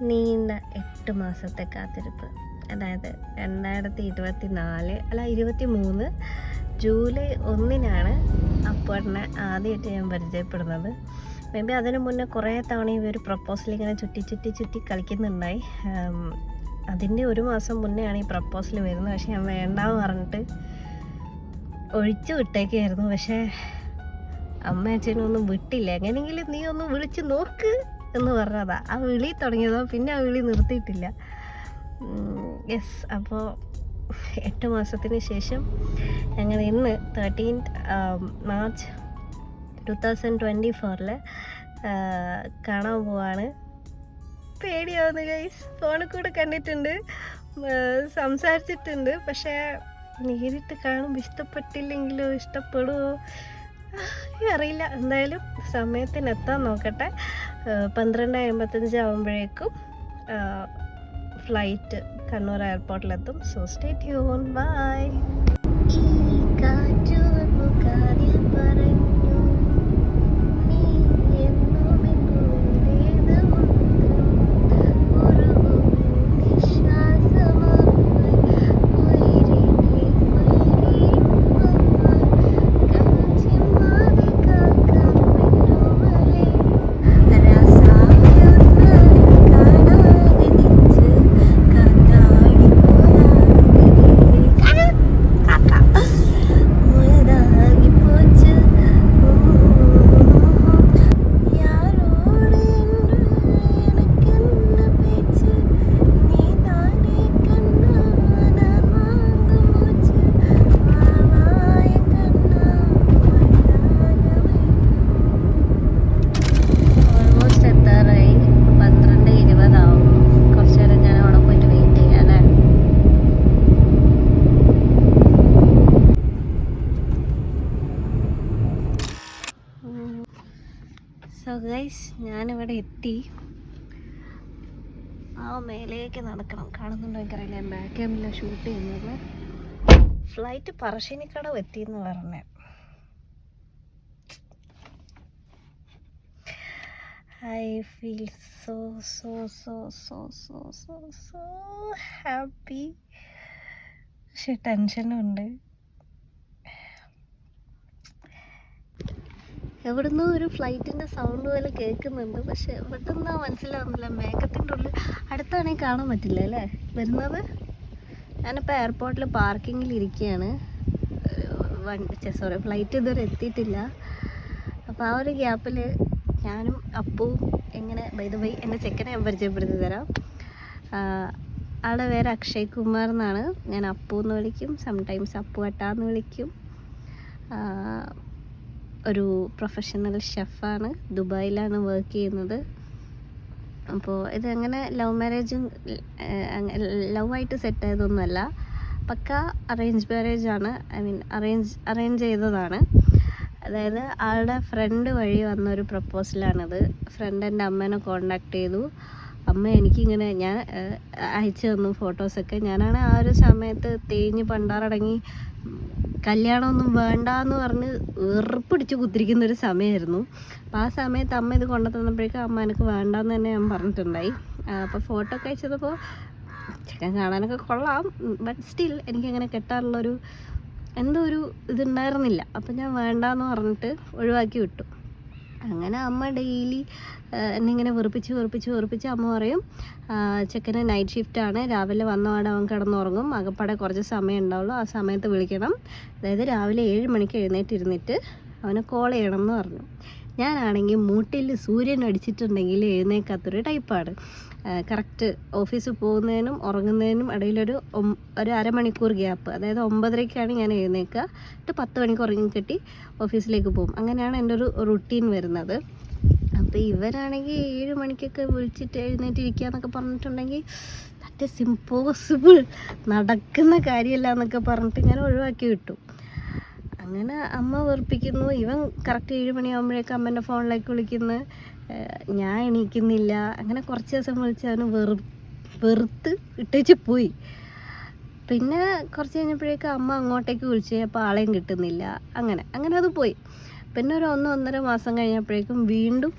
നീണ്ട എട്ട് മാസത്തെ കാത്തിരിപ്പ്. അതായത് രണ്ടായിരത്തി ഇരുപത്തി നാല് അല്ല ഇരുപത്തി മൂന്ന് ജൂലൈ ഒന്നിനാണ് അപ്പോഴിനെ ആദ്യമായിട്ട് ഞാൻ പരിചയപ്പെടുന്നത്. മേ ബി അതിനു മുന്നേ കുറേ തവണ ഈ ഒരു പ്രപ്പോസൽ ഇങ്ങനെ ചുറ്റി ചുറ്റി ചുറ്റി കളിക്കുന്നുണ്ടായി. അതിന്റെ ഒരു മാസം മുന്നെയാണ് ഈ പ്രപ്പോസൽ വരുന്നത്. പക്ഷെ ഞാൻ വേണ്ടാന്ന് പറഞ്ഞിട്ട് ഒഴിച്ചു വിട്ടേക്കായിരുന്നു. പക്ഷേ അമ്മ അച്ഛനൊന്നും വിട്ടില്ല. എങ്ങനെയെങ്കിലും നീ ഒന്ന് വിളിച്ച് നോക്ക്. എന്ന് പറഞ്ഞതാ. ആ വിളി തുടങ്ങിയതോ പിന്നെ ആ വിളി നിർത്തിയിട്ടില്ല. യെസ് അപ്പോൾ എട്ട് മാസത്തിന് ശേഷം ഞങ്ങൾ ഇന്ന് thirteenth March two thousand twenty ഫോറിൽ കാണാൻ പോവാണ്. പേടിയാവുന്നു ഗൈസ് ഫോണിൽ കൂടെ കണ്ടിട്ടുണ്ട്. സംസാരിച്ചിട്ടുണ്ട്. പക്ഷേ നേരിട്ട് കാണുമ്പോൾ ഇഷ്ടപ്പെട്ടില്ലെങ്കിലോ ഇഷ്ടപ്പെടുമോ അറിയില്ല. എന്തായാലും സമയത്തിന് എത്താൻ നോക്കട്ടെ. പന്ത്രണ്ട് അമ്പത്തഞ്ച് ആകുമ്പോഴേക്കും ഫ്ലൈറ്റ് കണ്ണൂർ എയർപോർട്ടിലെത്തും സോ സ്റ്റേ ട്യൂൺ ബൈ കാറ്റു പറഞ്ഞു ഞാനിവിടെ എത്തി. ആ മേലേക്ക് നടക്കണം. കാണുന്നുണ്ടോ എനിക്കറിയില്ല. ഞാൻ ബാക്ക് ക്യാമിലാണ് ഷൂട്ട് ചെയ്യുന്നത്. ഫ്ലൈറ്റ് പറശ്ശിനിക്കടവ് എത്തി എന്ന് പറഞ്ഞേ. I feel so so so so so so so happy. പക്ഷെ ടെൻഷനും ഉണ്ട്. എവിടുന്നോ ഒരു ഫ്ലൈറ്റിന്റെ സൗണ്ട് പോലെ കേൾക്കുന്നുണ്ട്. പക്ഷെ എവിടുന്നാ മനസ്സിലാവുന്നില്ല. മേഘത്തിന്റെ ഉള്ളിൽ അടുത്താണെങ്കിൽ കാണാൻ പറ്റില്ല അല്ലേ? വരുന്നത്? ഞാനിപ്പോൾ എയർപോർട്ടിൽ പാർക്കിങ്ങിൽ ഇരിക്കുകയാണ് വണ്ടി സോറി ഫ്ലൈറ്റ് ഇതുവരെ എത്തിയിട്ടില്ല. അപ്പോൾ ആ ഒരു ഗ്യാപ്പിൽ ഞാനും അപ്പുവും എങ്ങനെ ബൈദ ബൈ എന്റെ ചെക്കനെ ഞാൻ പരിചയപ്പെടുത്തി തരാം. ആളുടെ പേര് അക്ഷയ് കുമാർ എന്നാണ്. ഞാൻ അപ്പു എന്ന് വിളിക്കും. സംടൈംസ് അപ്പു അട്ടാന്ന് വിളിക്കും ഒരു പ്രൊഫഷണൽ ഷെഫാണ് ദുബായിലാണ് വർക്ക് ചെയ്യുന്നത്. അപ്പോൾ ഇതങ്ങനെ ലവ് മാരേജും ലവ് ആയിട്ട് സെറ്റ് ആയതൊന്നുമല്ല. പക്ക അറേഞ്ച് മാരേജ് ആണ്. ഐ മീൻ അറേഞ്ച് അറേഞ്ച് ചെയ്തതാണ്. അതായത് ആളുടെ ഫ്രണ്ട് വഴി വന്ന ഒരു പ്രപ്പോസലാണിത് ഫ്രണ്ട് എന്റെ അമ്മേനെ കോണ്ടാക്ട് ചെയ്തു. അമ്മ എനിക്കിങ്ങനെ ഞാൻ അയച്ചു തന്നു ഫോട്ടോസൊക്കെ ഞാനാണ് ആ ഒരു സമയത്ത് തേഞ്ഞ് പണ്ടാറടങ്ങി കല്യാണമൊന്നും വേണ്ട എന്ന് പറഞ്ഞ് വെറുപ്പിടിച്ച് കുത്തിരിക്കുന്ന ഒരു സമയമായിരുന്നു. അപ്പോൾ ആ സമയത്ത് അമ്മ ഇത് കൊണ്ടു തന്നപ്പോഴേക്കും അമ്മ എനിക്ക് വേണ്ടാന്ന് തന്നെ ഞാൻ പറഞ്ഞിട്ടുണ്ടായി. അപ്പോൾ ഫോട്ടോ ഒക്കെ അയച്ചതപ്പോൾ ചെക്കൻ കാണാനൊക്കെ കൊള്ളാം ബട്ട് സ്റ്റിൽ എനിക്കങ്ങനെ കെട്ടാനുള്ളൊരു എന്തോ ഒരു ഇതുണ്ടായിരുന്നില്ല. അപ്പം ഞാൻ വേണ്ടാന്ന് പറഞ്ഞിട്ട് ഒഴിവാക്കി വിട്ടു. അങ്ങനെ അമ്മ ഡെയിലി എന്നെ ഇങ്ങനെ വെറുപ്പിച്ച് വെറുപ്പിച്ച് വെറുപ്പിച്ച് അമ്മ പറയും ചെക്കന് നൈറ്റ് ഷിഫ്റ്റാണ് രാവിലെ വന്നപാടെ അവൻ കിടന്നുറങ്ങും. അകപ്പാടെ കുറച്ച് സമയം ഉണ്ടാവുള്ളൂ. ആ സമയത്ത് വിളിക്കണം. അതായത് രാവിലെ ഏഴ് മണിക്ക് എഴുന്നേറ്റിരുന്നിട്ട് അവനെ കോൾ ചെയ്യണം എന്ന് പറഞ്ഞു. ഞാനാണെങ്കിൽ മൂട്ടിൽ സൂര്യൻ അടിച്ചിട്ടുണ്ടെങ്കിൽ എഴുന്നേക്കാത്തൊരു ടൈപ്പാണ്. കറക്റ്റ് ഓഫീസിൽ പോകുന്നതിനും ഉറങ്ങുന്നതിനും ഇടയിലൊരു ഒരു അരമണിക്കൂർ ഗ്യാപ്പ്. അതായത് ഒമ്പതരയ്ക്കാണ് ഞാൻ എഴുന്നേൽക്കുക. എന്നിട്ട് പത്ത് മണിക്ക് ഉറങ്ങി കെട്ടി ഓഫീസിലേക്ക് പോകും. അങ്ങനെയാണ് എന്റെ ഒരു റുട്ടീൻ വരുന്നത്. അപ്പോൾ ഇവരാണെങ്കിൽ ഏഴ് മണിക്കൊക്കെ വിളിച്ചിട്ട് എഴുന്നേറ്റിരിക്കുക എന്നൊക്കെ പറഞ്ഞിട്ടുണ്ടെങ്കിൽ ദാറ്റ് ഇസ് ഇമ്പോസിബിൾ നടക്കുന്ന കാര്യമല്ല എന്നൊക്കെ പറഞ്ഞിട്ട് ഞാൻ ഒഴിവാക്കി വിട്ടു. അങ്ങനെ അമ്മ വെറുപ്പിക്കുന്നു. ഇവൻ കറക്റ്റ് ഏഴ് മണിയാകുമ്പോഴേക്കും അമ്മേന്റെ ഫോണിലേക്ക് വിളിക്കുന്നു. ഞാൻ എണീക്കുന്നില്ല. അങ്ങനെ കുറച്ച് ദിവസം വിളിച്ച് അവന് വെറു വെറുത്ത് ഇട്ടേച്ച് പോയി. പിന്നെ കുറച്ച് കഴിഞ്ഞപ്പോഴേക്കും അമ്മ അങ്ങോട്ടേക്ക് വിളിച്ചു അപ്പോൾ ആളെയും കിട്ടുന്നില്ല. അങ്ങനെ അങ്ങനെ അത് പോയി. പിന്നെ ഒരു ഒന്ന് ഒന്നര മാസം കഴിഞ്ഞപ്പോഴേക്കും വീണ്ടും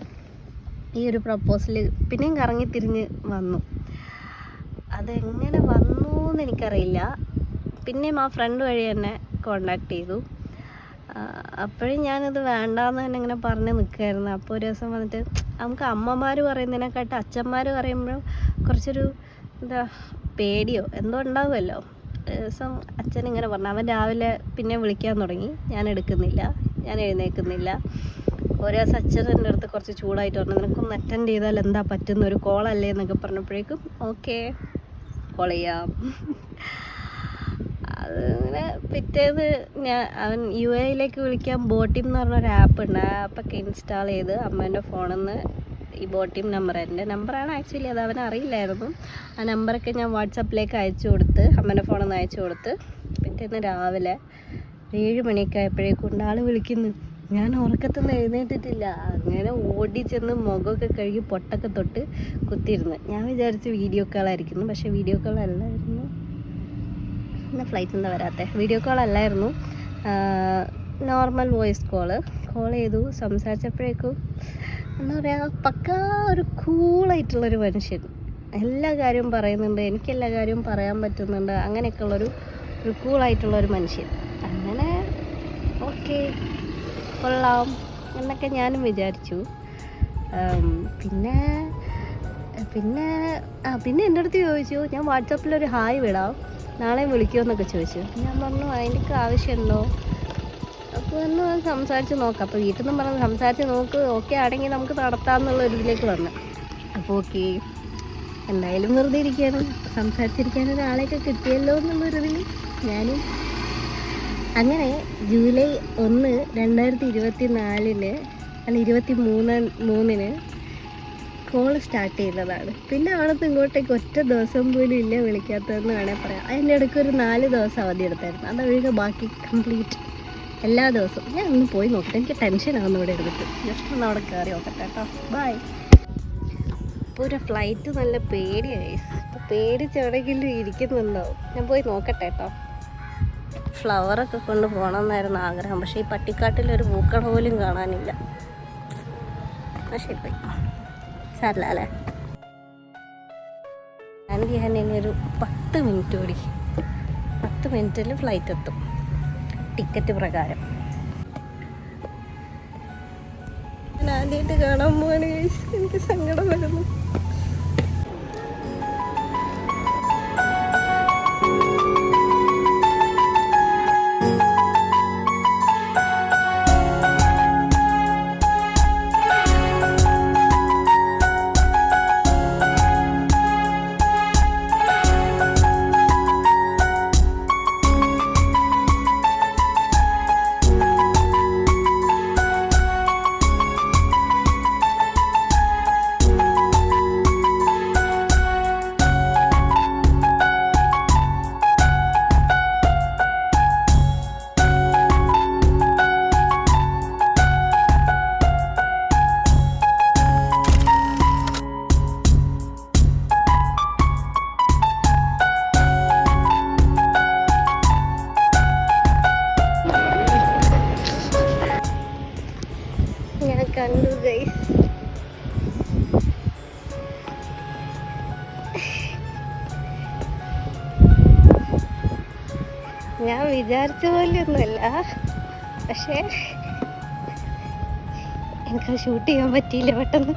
ഈ ഒരു പ്രപ്പോസൽ പിന്നെയും കറങ്ങി തിരിഞ്ഞ് വന്നു. അതെങ്ങനെ വന്നു എന്ന് എനിക്കറിയില്ല. പിന്നെയും ആ ഫ്രണ്ട് വഴി തന്നെ കോണ്ടാക്ട് ചെയ്തു. അപ്പോഴും ഞാനത് വേണ്ടാന്ന് തന്നെ ഇങ്ങനെ പറഞ്ഞ് നിൽക്കുമായിരുന്നു അപ്പോൾ ഒരു ദിവസം വന്നിട്ട് നമുക്ക് അമ്മമാർ പറയുന്നതിനെക്കാട്ട് അച്ഛന്മാർ പറയുമ്പോൾ കുറച്ചൊരു എന്താ പേടിയോ എന്തോ ഉണ്ടാവുമല്ലോ. ദിവസം അച്ഛൻ ഇങ്ങനെ പറഞ്ഞു. അവൻ രാവിലെ പിന്നെ വിളിക്കാൻ തുടങ്ങി. ഞാൻ എടുക്കുന്നില്ല ഞാൻ എഴുന്നേൽക്കുന്നില്ല. ഒരു ദിവസം അച്ഛൻ എന്റെ അടുത്ത് കുറച്ച് ചൂടായിട്ട് പറഞ്ഞു. നിനക്കൊന്ന് അറ്റൻഡ് ചെയ്താൽ എന്താ പറ്റുന്ന ഒരു കോളല്ലേ എന്നൊക്കെ പറഞ്ഞപ്പോഴേക്കും ഓക്കെ കോൾ ചെയ്യാം. അത് പിറ്റേന്ന് ഞാൻ അവൻ യു എയിലേക്ക് വിളിക്കാൻ ബോട്ടിം എന്ന് പറഞ്ഞൊരു ആപ്പ് ഉണ്ട്. ആ ആപ്പൊക്കെ ഇൻസ്റ്റാൾ ചെയ്ത് അമ്മേന്റെ ഫോണിൽ നിന്ന് ഈ ബോട്ടിം നമ്പർ എന്റെ നമ്പറാണ് ആക്ച്വലി അത് അവൻ അറിയില്ലായിരുന്നു. ആ നമ്പറൊക്കെ ഞാൻ വാട്സപ്പിലേക്ക് അയച്ചു കൊടുത്ത് അമ്മേന്റെ ഫോണിൽ നിന്ന് അയച്ചു കൊടുത്ത് പിറ്റേന്ന് രാവിലെ ഏഴ് മണിയൊക്കെ ആയപ്പോഴേക്കും ഉണ്ടാൾ വിളിക്കുന്നു. ഞാൻ ഉറക്കത്തിൽ നിന്ന് എഴുന്നേറ്റിട്ടില്ല. അങ്ങനെ ഓടി ചെന്ന് മുഖമൊക്കെ കഴുകി പൊട്ടൊക്കെ തൊട്ട് കുത്തിയിരുന്നു. ഞാൻ വിചാരിച്ച് വീഡിയോ കോളായിരിക്കുന്നു പക്ഷേ വീഡിയോ കോൾ അല്ലായിരുന്നു ഇന്ന് ഫ്ലൈറ്റ് എന്താ വരാത്തെ. വീഡിയോ കോൾ അല്ലായിരുന്നു. നോർമൽ വോയിസ് കോൾ കോൾ ചെയ്തു. സംസാരിച്ചപ്പോഴേക്കും എന്താ പറയുക പക്കാ ഒരു കൂളായിട്ടുള്ളൊരു മനുഷ്യൻ. എല്ലാ കാര്യവും പറയുന്നുണ്ട്. എനിക്കെല്ലാ കാര്യവും പറയാൻ പറ്റുന്നുണ്ട്. അങ്ങനെയൊക്കെ ഉള്ളൊരു ഒരു കൂളായിട്ടുള്ളൊരു മനുഷ്യൻ. അങ്ങനെ ഓക്കെ കൊള്ളാം എന്നൊക്കെ ഞാനും വിചാരിച്ചു. പിന്നെ പിന്നെ ആ പിന്നെ എന്റെ അടുത്ത് ചോദിച്ചു ഞാൻ വാട്സപ്പിലൊരു ഹായ് വിടാം. നാളെ വിളിക്കുമെന്നൊക്കെ ചോദിച്ചു. ഞാൻ പറഞ്ഞു അതിന്റെയൊക്കെ ആവശ്യമുണ്ടോ? അപ്പോൾ ഒന്ന് സംസാരിച്ച് നോക്കാം. അപ്പോൾ വീട്ടിൽ നിന്നും പറഞ്ഞ് സംസാരിച്ച് നോക്ക്. ഓക്കെ ആണെങ്കിൽ നമുക്ക് നടത്താമെന്നുള്ള ഒരു ഇതിലേക്ക് വന്നു. അപ്പോൾ ഓക്കെ. എന്തായാലും വെറുതെ ഇരിക്കുകയാണ്. സംസാരിച്ചിരിക്കാൻ ഒരാളെയൊക്കെ കിട്ടിയല്ലോ എന്നുള്ളൊരു ഇതിൽ ഞാനും. അങ്ങനെ ജൂലൈ ഒന്ന് രണ്ടായിരത്തി ഇരുപത്തി നാലിന് അല്ല ഇരുപത്തി മൂന്ന് മൂന്നിന് കോൾ സ്റ്റാർട്ട് ചെയ്തതാണ് പിന്നെ അവിടുന്ന് ഇങ്ങോട്ടേക്ക് ഒറ്റ ദിവസം പോലും ഇല്ല വിളിക്കാത്തതെന്ന് വേണേൽ പറയാം. അതിന്റെ ഇടയ്ക്ക് ഒരു നാല് ദിവസം അവധി എടുത്തായിരുന്നു. അതൊഴികെ ബാക്കി കംപ്ലീറ്റ് എല്ലാ ദിവസവും. ഞാൻ ഒന്ന് പോയി നോക്കട്ടെ. എനിക്ക് ടെൻഷനാകുന്നു ഇവിടെ എടുത്തിട്ട് ജസ്റ്റ് ഒന്ന് അവിടെ കയറി നോക്കട്ടെ കേട്ടോ. ബൈ ഇപ്പോൾ ഒരു ഫ്ലൈറ്റ് നല്ല പേടിയായി പേടിച്ച് എവിടെയെങ്കിലും ഇരിക്കുന്നുണ്ടാവും ഞാൻ പോയി നോക്കട്ടെ കേട്ടോ. ഫ്ലവറൊക്കെ കൊണ്ട് പോകണമെന്നായിരുന്നു ആഗ്രഹം. പക്ഷേ ഈ പട്ടിക്കാട്ടിലൊരു പൂക്കട പോലും കാണാനില്ല. പക്ഷേ പോയി സാരില്ല അല്ലേ? ആണെങ്കിൽ ഞാൻ ഇനി ഒരു പത്ത് മിനിറ്റ് കൂടി പത്ത് മിനിറ്റിൽ ഫ്ലൈറ്റ് എത്തും. ടിക്കറ്റ് പ്രകാരം. ഞാൻ ആദ്യമായിട്ട് കാണാൻ പോവാണ്. എനിക്ക് സങ്കടം വരുന്നു. ഞാൻ വിചാരിച്ച പോലെയൊന്നുമല്ല. പക്ഷേ എനിക്ക് ഷൂട്ട് ചെയ്യാൻ പറ്റിയില്ല പെട്ടെന്ന്.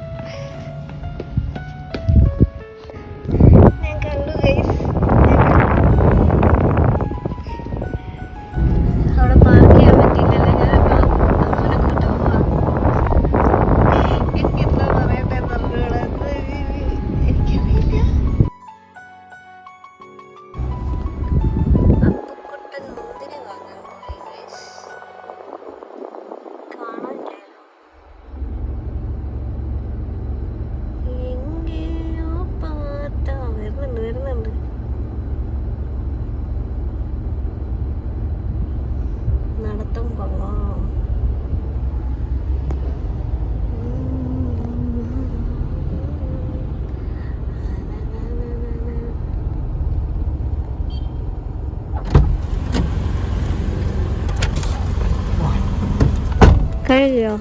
കഴുകയോ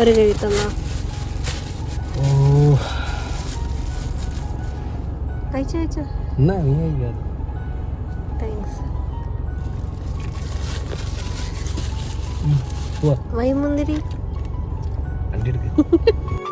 ഒരു കഴുകി തന്നാ കഴിച്ചു കഴിച്ചു? താങ്ക്സ് വൈമുന്തിരി വണ്ടി എടുക്ക.